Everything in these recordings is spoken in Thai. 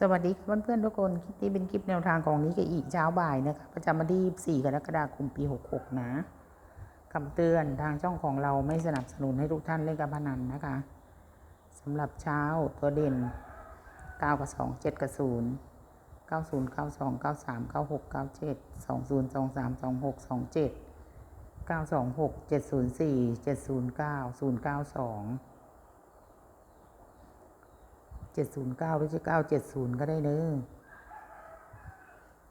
สวัสดีค่ะเพื่อนๆทุกคนคลิปนี้เป็นคลิปแนวทางของนี้กับอีกเช้าบ่ายนะคะประจำวันที่4กรกฎาคมปี 66 นะคำเตือนทางช่องของเราไม่สนับสนุนให้ทุกท่านเล่นการพนันนะคะสำหรับเช้าตัวเด่น 9 กับ 2 7 กับ 0 90 92 93 96 97 20 23 26 27 926 704 709 092 เจ็ดศูนย์เก้าหรือจะเก้าเจ็ดศูนย์ก็ได้เนอ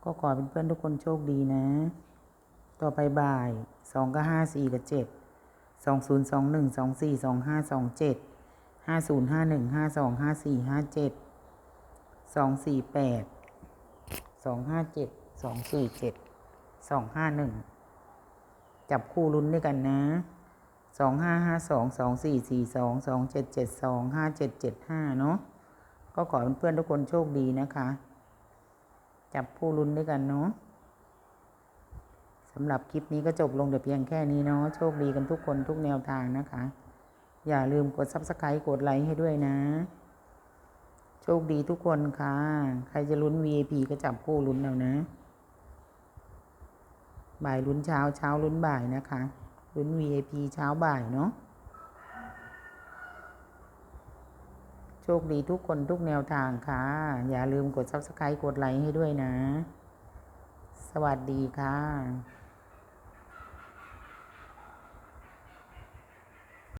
ก็ขอเป็นเพื่อนทุกคนโชคดีนะ ต่อไปบ่ายสองก็ห้าสี่กับเจ็ดสองศูนย์สองหนึ่งสองสี่สองห้าสองเจ็ดห้าศูนย์ห้าหนึ่งห้าสองห้าสี่ห้าเจ็ดสองสี่แปดสองห้าเจ็ดสองสี่เจ็ดสองห้าหนึ่งจับคู่ลุ้นด้วยกันนะสองห้าห้าสองสองสี่สี่สองสองเจ็ดเจ็ดสองห้าเจ็ดเจ็ดห้าเนาะ ก็ขอเพื่อนทุกคนโชคดีนะคะ จับผู้ลุ้นด้วยกันเนาะสำหรับคลิปนี้ก็จบลงแต่เพียงแค่นี้เนาะโชคดีกันทุกคนทุกแนวทางนะคะ อย่าลืมกด subscribe กดไลค์ให้ด้วยนะ โชคดีทุกคนค่ะ ใครจะลุ้น VIP ก็จับผู้ลุ้นเอานะ บ่ายลุ้นเช้าเช้าลุ้นบ่ายนะคะ ลุ้น VIP เช้าบ่ายเนาะ โชคดีทุกคนทุกแนวทางค่ะ อย่าลืมกด subscribe กดไลค์ให้ด้วยนะ สวัสดีค่ะ